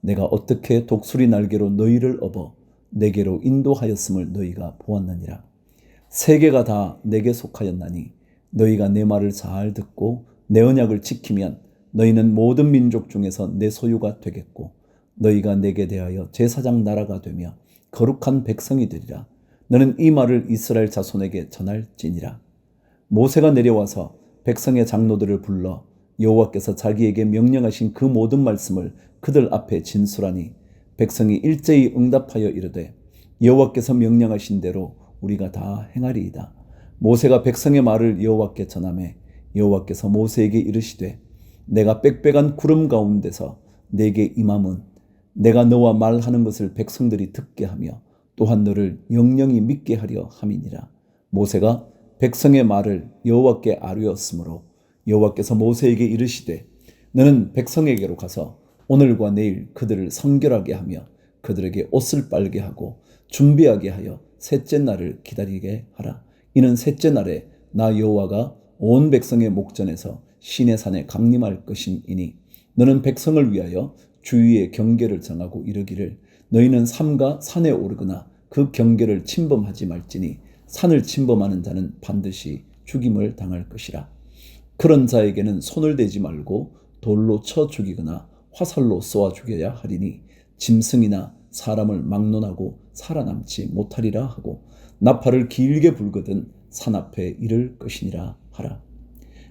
내가 어떻게 독수리 날개로 너희를 업어 내게로 인도하였음을 너희가 보았느니라. 세계가 다 내게 속하였나니 너희가 내 말을 잘 듣고 내 언약을 지키면 너희는 모든 민족 중에서 내 소유가 되겠고 너희가 내게 대하여 제사장 나라가 되며 거룩한 백성이 되리라. 너는 이 말을 이스라엘 자손에게 전할지니라. 모세가 내려와서 백성의 장로들을 불러 여호와께서 자기에게 명령하신 그 모든 말씀을 그들 앞에 진술하니 백성이 일제히 응답하여 이르되 여호와께서 명령하신 대로 우리가 다 행하리이다. 모세가 백성의 말을 여호와께 전하매 여호와께서 모세에게 이르시되 내가 빽빽한 구름 가운데서 내게 임함은 내가 너와 말하는 것을 백성들이 듣게 하며 또한 너를 영영히 믿게 하려 함이니라. 모세가 백성의 말을 여호와께 아뢰었으므로 여호와께서 모세에게 이르시되 너는 백성에게로 가서 오늘과 내일 그들을 성결하게 하며 그들에게 옷을 빨게 하고 준비하게 하여 셋째 날을 기다리게 하라. 이는 셋째 날에 나 여호와가 온 백성의 목전에서 신의 산에 강림할 것임이니 너는 백성을 위하여 주위의 경계를 정하고 이르기를 너희는 삼가 산에 오르거나 그 경계를 침범하지 말지니 산을 침범하는 자는 반드시 죽임을 당할 것이라. 그런 자에게는 손을 대지 말고 돌로 쳐 죽이거나 화살로 쏘아 죽여야 하리니 짐승이나 사람을 막론하고 살아남지 못하리라 하고 나팔을 길게 불거든 산 앞에 이를 것이니라 하라.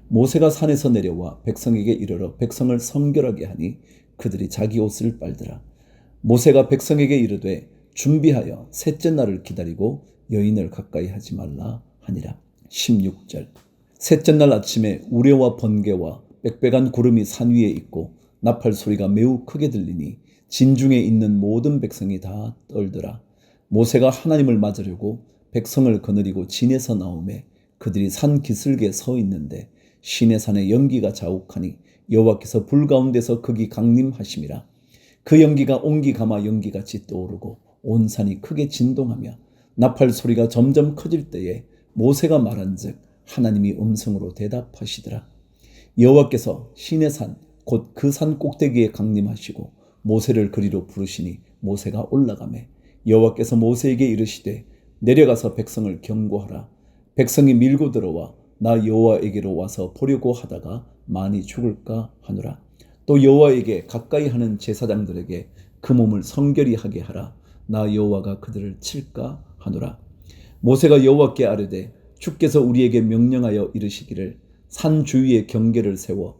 모세가 산에서 내려와 백성에게 이르러 백성을 성결하게 하니 그들이 자기 옷을 빨더라. 모세가 백성에게 이르되 준비하여 셋째 날을 기다리고 여인을 가까이 하지 말라 하니라. 16절 셋째 날 아침에 우레와 번개와 빽빽한 구름이 산 위에 있고 나팔 소리가 매우 크게 들리니 진중에 있는 모든 백성이 다 떨더라. 모세가 하나님을 맞으려고 백성을 거느리고 진에서 나오매 그들이 산 기슭에 서 있는데 시내 산에 연기가 자욱하니 여호와께서 불 가운데서 거기 강림하심이라. 그 연기가 옹기 가마 연기같이 떠오르고 온 산이 크게 진동하며 나팔 소리가 점점 커질 때에 모세가 말한즉 하나님이 음성으로 대답하시더라. 여호와께서 시내 산 곧 그 산 꼭대기에 강림하시고 모세를 그리로 부르시니 모세가 올라가매 여호와께서 모세에게 이르시되 내려가서 백성을 경고하라. 백성이 밀고 들어와 나 여호와에게로 와서 보려고 하다가 많이 죽을까 하노라. 또 여호와에게 가까이 하는 제사장들에게 그 몸을 성결히 하게 하라. 나 여호와가 그들을 칠까 하노라. 모세가 여호와께 아뢰되 주께서 우리에게 명령하여 이르시기를 산 주위에 경계를 세워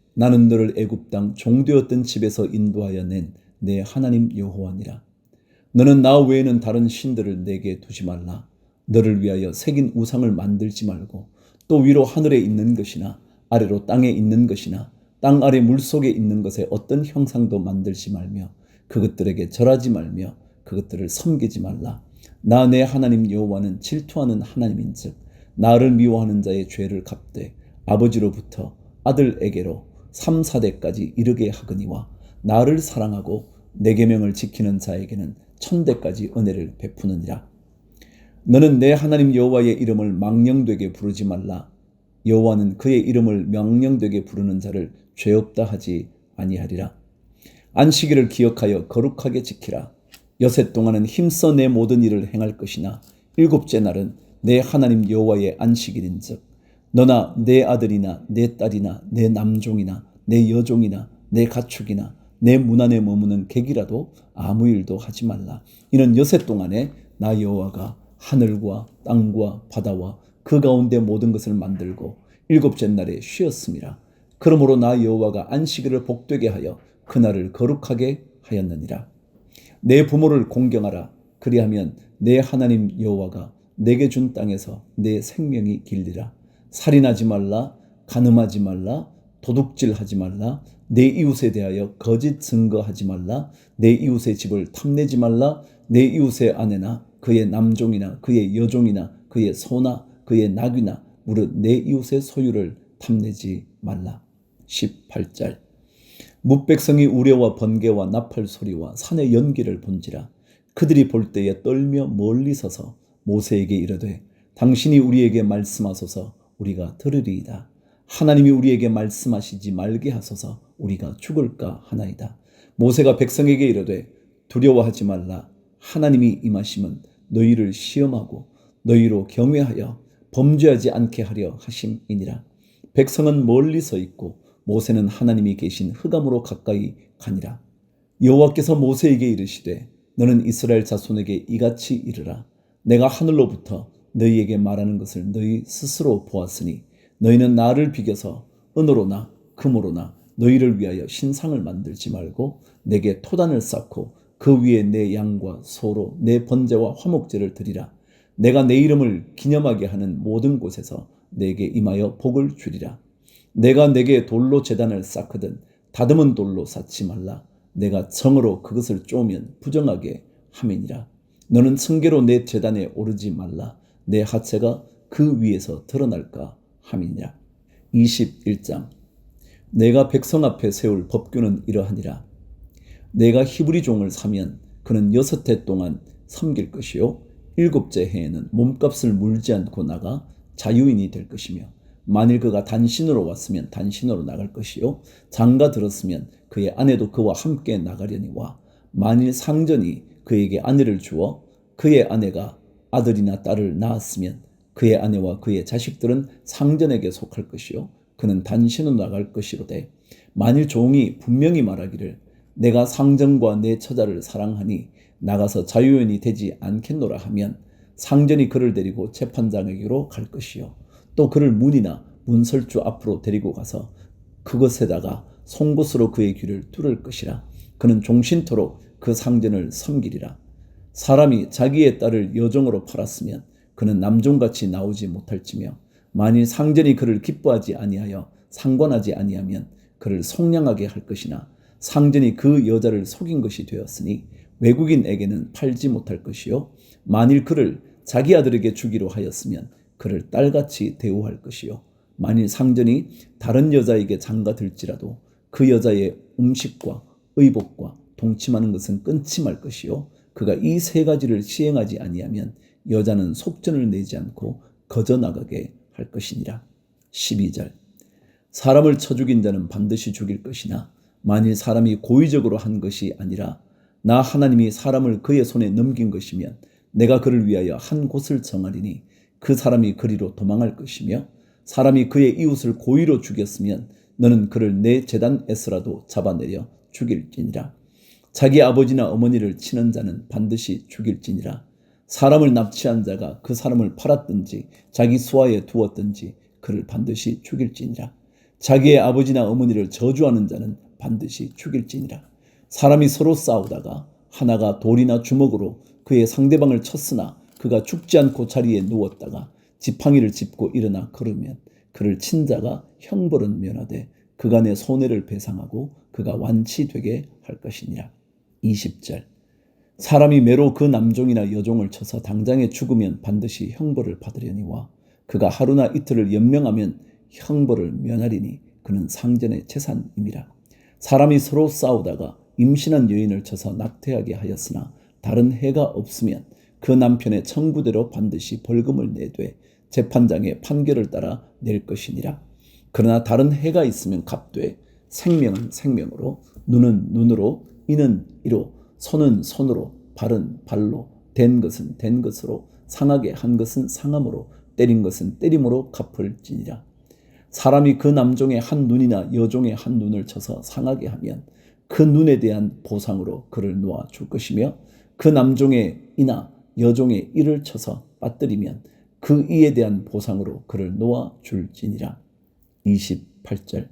나는 너를 애굽 땅 종되었던 집에서 인도하여 낸 내 하나님 여호와니라. 너는 나 외에는 다른 신들을 내게 두지 말라. 너를 위하여 새긴 우상을 만들지 말고 또 위로 하늘에 있는 것이나 아래로 땅에 있는 것이나 땅 아래 물 속에 있는 것에 어떤 형상도 만들지 말며 그것들에게 절하지 말며 그것들을 섬기지 말라. 나 내 하나님 여호와는 질투하는 하나님인즉 나를 미워하는 자의 죄를 갚되 아버지로부터 아들에게로 3, 4대까지 이르게 하거니와 나를 사랑하고 내 계명을 지키는 자에게는 천대까지 은혜를 베푸느니라. 너는 내 하나님 여호와의 이름을 망령되게 부르지 말라. 여호와는 그의 이름을 명령되게 부르는 자를 죄 없다 하지 아니하리라. 안식일을 기억하여 거룩하게 지키라. 여섯 동안은 힘써 내 모든 일을 행할 것이나 일곱째 날은 내 하나님 여호와의 안식일인즉 너나 내 아들이나 내 딸이나 내 남종이나 내 여종이나 내 가축이나 내 문 안에 머무는 객이라도 아무 일도 하지 말라. 이는 여세 동안에 나 여호와가 하늘과 땅과 바다와 그 가운데 모든 것을 만들고 일곱째 날에 쉬었습니다. 그러므로 나 여호와가 안식일을 복되게 하여 그날을 거룩하게 하였느니라. 내 부모를 공경하라. 그리하면 내 하나님 여호와가 내게 준 땅에서 내 생명이 길리라. 살인하지 말라, 간음하지 말라, 도둑질하지 말라, 내 이웃에 대하여 거짓 증거하지 말라, 내 이웃의 집을 탐내지 말라, 내 이웃의 아내나 그의 남종이나 그의 여종이나 그의 소나 그의 낙이나 무릇 내 이웃의 소유를 탐내지 말라. 18절. 무백성이 우려와 번개와 나팔 소리와 산의 연기를 본지라. 그들이 볼 때에 떨며 멀리 서서 모세에게 이르되 당신이 우리에게 말씀하소서 우리가 들으리이다. 하나님이 우리에게 말씀하시지 말게 하소서 우리가 죽을까 하나이다. 모세가 백성에게 이르되 두려워하지 말라. 하나님이 임하심은 너희를 시험하고 너희로 경외하여 범죄하지 않게 하려 하심이니라. 백성은 멀리 서 있고 모세는 하나님이 계신 흑암으로 가까이 가니라. 여호와께서 모세에게 이르시되 너는 이스라엘 자손에게 이같이 이르라. 내가 하늘로부터 너희에게 말하는 것을 너희 스스로 보았으니 너희는 나를 비겨서 은으로나 금으로나 너희를 위하여 신상을 만들지 말고 내게 토단을 쌓고 그 위에 내 양과 소로 내 번제와 화목제를 드리라. 내가 내 이름을 기념하게 하는 모든 곳에서 내게 임하여 복을 주리라. 내가 내게 돌로 재단을 쌓거든 다듬은 돌로 쌓지 말라. 내가 정으로 그것을 쪼면 부정하게 함이니라. 너는 성계로 내 재단에 오르지 말라. 내 하체가 그 위에서 드러날까 함이니라. 21장 내가 백성 앞에 세울 법규는 이러하니라. 내가 히브리 종을 사면 그는 여섯 해 동안 섬길 것이요 일곱째 해에는 몸값을 물지 않고 나가 자유인이 될 것이며 만일 그가 단신으로 왔으면 단신으로 나갈 것이요 장가 들었으면 그의 아내도 그와 함께 나가려니와 만일 상전이 그에게 아내를 주어 그의 아내가 아들이나 딸을 낳았으면 그의 아내와 그의 자식들은 상전에게 속할 것이요 그는 단신으로 나갈 것이로되 만일 종이 분명히 말하기를 내가 상전과 내 처자를 사랑하니 나가서 자유인이 되지 않겠노라 하면 상전이 그를 데리고 재판장에게로 갈 것이요 또 그를 문이나 문설주 앞으로 데리고 가서 그것에다가 송곳으로 그의 귀를 뚫을 것이라. 그는 종신토록 그 상전을 섬기리라 사람이 자기의 딸을 여종으로 팔았으면 그는 남종같이 나오지 못할지며 만일 상전이 그를 기뻐하지 아니하여 상관하지 아니하면 그를 속량하게 할 것이나 상전이 그 여자를 속인 것이 되었으니 외국인에게는 팔지 못할 것이요. 만일 그를 자기 아들에게 주기로 하였으면 그를 딸같이 대우할 것이요. 만일 상전이 다른 여자에게 장가 들지라도 그 여자의 음식과 의복과 동침하는 것은 말 것이요 그가 이 세 가지를 시행하지 아니하면 여자는 속전을 내지 않고 거저 나가게 할 것이니라. 12절 사람을 쳐 죽인 자는 반드시 죽일 것이나 만일 사람이 고의적으로 한 것이 아니라 나 하나님이 사람을 그의 손에 넘긴 것이면 내가 그를 위하여 한 곳을 정하리니 그 사람이 그리로 도망할 것이며 사람이 그의 이웃을 고의로 죽였으면 너는 그를 내 재단에서라도 잡아내려 죽일지니라. 자기 아버지나 어머니를 치는 자는 반드시 죽일지니라. 사람을 납치한 자가 그 사람을 팔았든지 자기 수하에 두었든지 그를 반드시 죽일지니라. 자기의 아버지나 어머니를 저주하는 자는 반드시 죽일지니라. 사람이 서로 싸우다가 하나가 돌이나 주먹으로 그의 상대방을 쳤으나 그가 죽지 않고 자리에 누웠다가 지팡이를 짚고 일어나 걸으면 그를 친 자가 형벌은 면하되 그간의 손해를 배상하고 그가 완치되게 할 것이니라. 20절 사람이 매로 그 남종이나 여종을 쳐서 당장에 죽으면 반드시 형벌을 받으려니와 그가 하루나 이틀을 연명하면 형벌을 면하리니 그는 상전의 재산임이라. 사람이 서로 싸우다가 임신한 여인을 쳐서 낙태하게 하였으나 다른 해가 없으면 그 남편의 청구대로 반드시 벌금을 내되 재판장의 판결을 따라 낼 것이니라. 그러나 다른 해가 있으면 갚되 생명은 생명으로 눈은 눈으로 이는 이로 손은 손으로 발은 발로 된 것은 된 것으로 상하게 한 것은 상함으로 때린 것은 때림으로 갚을지니라. 사람이 그 남종의 한 눈이나 여종의 한 눈을 쳐서 상하게 하면 그 눈에 대한 보상으로 그를 놓아 줄 것이며 그 남종의 이나 여종의 이를 쳐서 빠뜨리면 그 이에 대한 보상으로 그를 놓아 줄지니라. 28절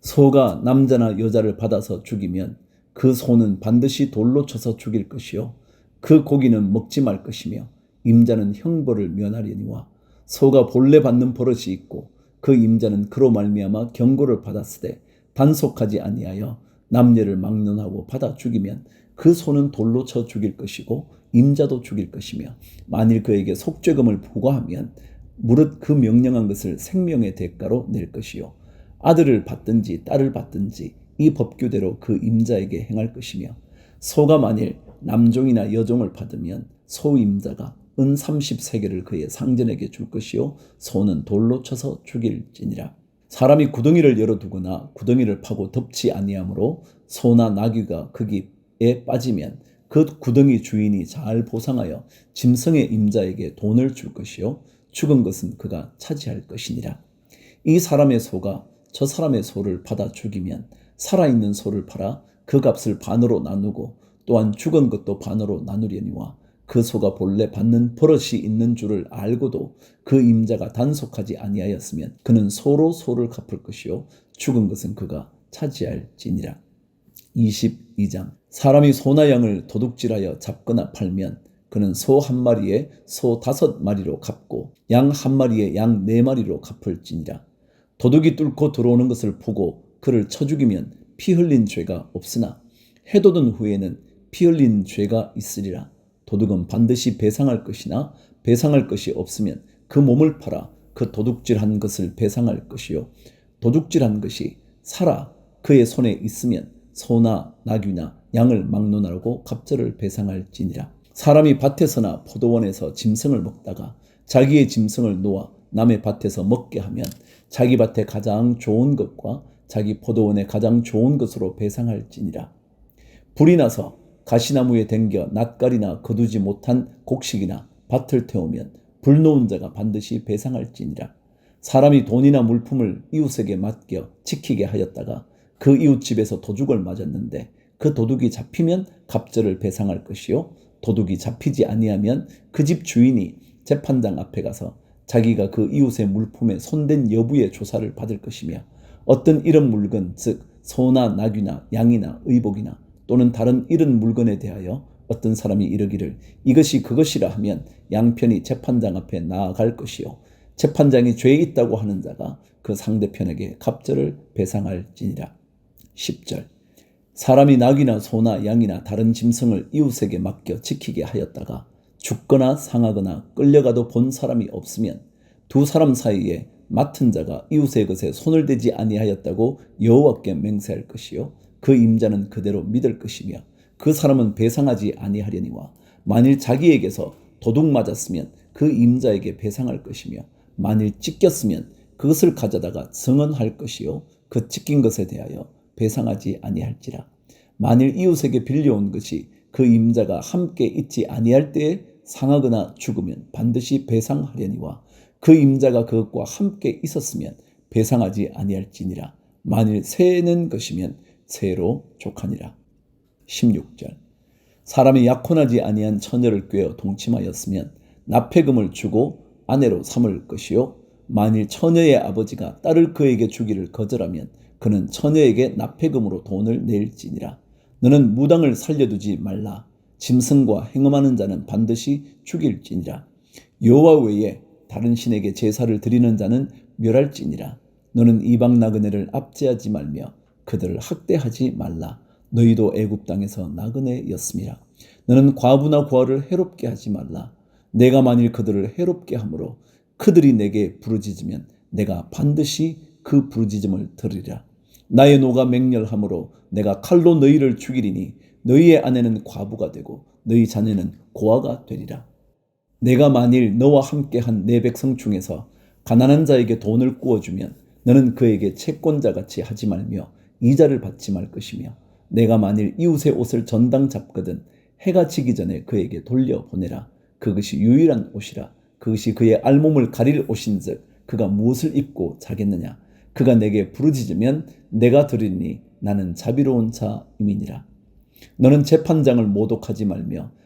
소가 남자나 여자를 받아서 죽이면 그 소는 반드시 돌로 쳐서 죽일 것이요. 그 고기는 먹지 말 것이며 임자는 형벌을 면하려니와 소가 본래 받는 버릇이 있고 그 임자는 그로 말미암아 경고를 받았으되 단속하지 아니하여 남녀를 막론하고 받아 죽이면 그 소는 돌로 쳐 죽일 것이고 임자도 죽일 것이며 만일 그에게 속죄금을 부과하면 무릇 그 명령한 것을 생명의 대가로 낼 것이요. 아들을 받든지 딸을 받든지 이 법규대로 그 임자에게 행할 것이며 소가 만일 남종이나 여종을 받으면 소임자가 은 30세계를 그의 상전에게 줄 것이요 소는 돌로 쳐서 죽일지니라. 사람이 구덩이를 열어두거나 구덩이를 파고 덮지 아니하므로 소나 나귀가 거기에 빠지면 그 구덩이 주인이 잘 보상하여 짐승의 임자에게 돈을 줄 것이요 죽은 것은 그가 차지할 것이니라. 이 사람의 소가 저 사람의 소를 받아 죽이면 살아있는 소를 팔아 그 값을 반으로 나누고 또한 죽은 것도 반으로 나누려니와 그 소가 본래 받는 버릇이 있는 줄을 알고도 그 임자가 단속하지 아니하였으면 그는 소로 소를 갚을 것이요 죽은 것은 그가 차지할지니라. 22장 사람이 소나 양을 도둑질하여 잡거나 팔면 그는 소 한 마리에 소 다섯 마리로 갚고 양 한 마리에 양 네 마리로 갚을지니라. 도둑이 뚫고 들어오는 것을 보고 그를 쳐 죽이면 피 흘린 죄가 없으나 해돋은 후에는 피 흘린 죄가 있으리라. 도둑은 반드시 배상할 것이나 배상할 것이 없으면 그 몸을 팔아 그 도둑질한 것을 배상할 것이요 도둑질한 것이 살아 그의 손에 있으면 소나 나귀나 양을 막론하고 갑절을 배상할지니라 사람이 밭에서나 포도원에서 짐승을 먹다가 자기의 짐승을 놓아 남의 밭에서 먹게 하면 자기 밭에 가장 좋은 것과 자기 포도원에 가장 좋은 것으로 배상할지니라 불이 나서 가시나무에 댕겨 낯가리나 거두지 못한 곡식이나 밭을 태우면 불놓은 자가 반드시 배상할지니라. 사람이 돈이나 물품을 이웃에게 맡겨 지키게 하였다가 그 이웃 집에서 도둑을 맞았는데 그 도둑이 잡히면 갑절을 배상할 것이요 도둑이 잡히지 아니하면 그 집 주인이 재판장 앞에 가서 자기가 그 이웃의 물품에 손댄 여부의 조사를 받을 것이며 어떤 이런 물건 즉 소나 나귀나 양이나 의복이나 또는 다른 이런 물건에 대하여 어떤 사람이 이르기를 이것이 그것이라 하면 양편이 재판장 앞에 나아갈 것이요. 재판장이 죄 있다고 하는 자가 그 상대편에게 갑절을 배상할지니라. 10절. 사람이 낙이나 소나 양이나 다른 짐승을 이웃에게 맡겨 지키게 하였다가 죽거나 상하거나 끌려가도 본 사람이 없으면 두 사람 사이에 맡은 자가 이웃의 것에 손을 대지 아니하였다고 여호와께 맹세할 것이요 그 임자는 그대로 믿을 것이며 그 사람은 배상하지 아니하려니와 만일 자기에게서 도둑 맞았으면 그 임자에게 배상할 것이며 만일 찢겼으면 그것을 가져다가 증언할 것이요 그 찢긴 것에 대하여 배상하지 아니할지라. 만일 이웃에게 빌려온 것이 그 임자가 함께 있지 아니할 때에 상하거나 죽으면 반드시 배상하려니와 그 임자가 그것과 함께 있었으면 배상하지 아니할지니라. 만일 새는 것이면 새로 족하니라. 16절. 사람이 약혼하지 아니한 처녀를 꿰어 동침하였으면 납폐금을 주고 아내로 삼을 것이요. 만일 처녀의 아버지가 딸을 그에게 주기를 거절하면 그는 처녀에게 납폐금으로 돈을 낼지니라. 너는 무당을 살려두지 말라. 짐승과 행음하는 자는 반드시 죽일지니라. 여호와 외에 다른 신에게 제사를 드리는 자는 멸할지니라 너는 이방 나그네를 압제하지 말며 그들을 학대하지 말라. 너희도 애굽 땅에서 나그네였습니다. 너는 과부나 고아를 해롭게 하지 말라. 내가 만일 그들을 해롭게 함으로 그들이 내게 부르짖으면 내가 반드시 그 부르짖음을 들으리라. 나의 노가 맹렬함으로 내가 칼로 너희를 죽이리니 너희의 아내는 과부가 되고 너희 자녀는 고아가 되리라. 내가 만일 너와 함께한 내 백성 중에서 가난한 자에게 돈을 구워주면 너는 그에게 채권자 같이 하지 말며 이자를 받지 말 것이며 내가 만일 이웃의 옷을 전당 잡거든 해가 지기 전에 그에게 돌려보내라. 그것이 유일한 옷이라. 그것이 그의 알몸을 가릴 옷인즉 그가 무엇을 입고 자겠느냐. 그가 내게 부르짖으면 내가 들으니 나는 자비로운 자임이니라. 너는 재판장을 모독하지 말며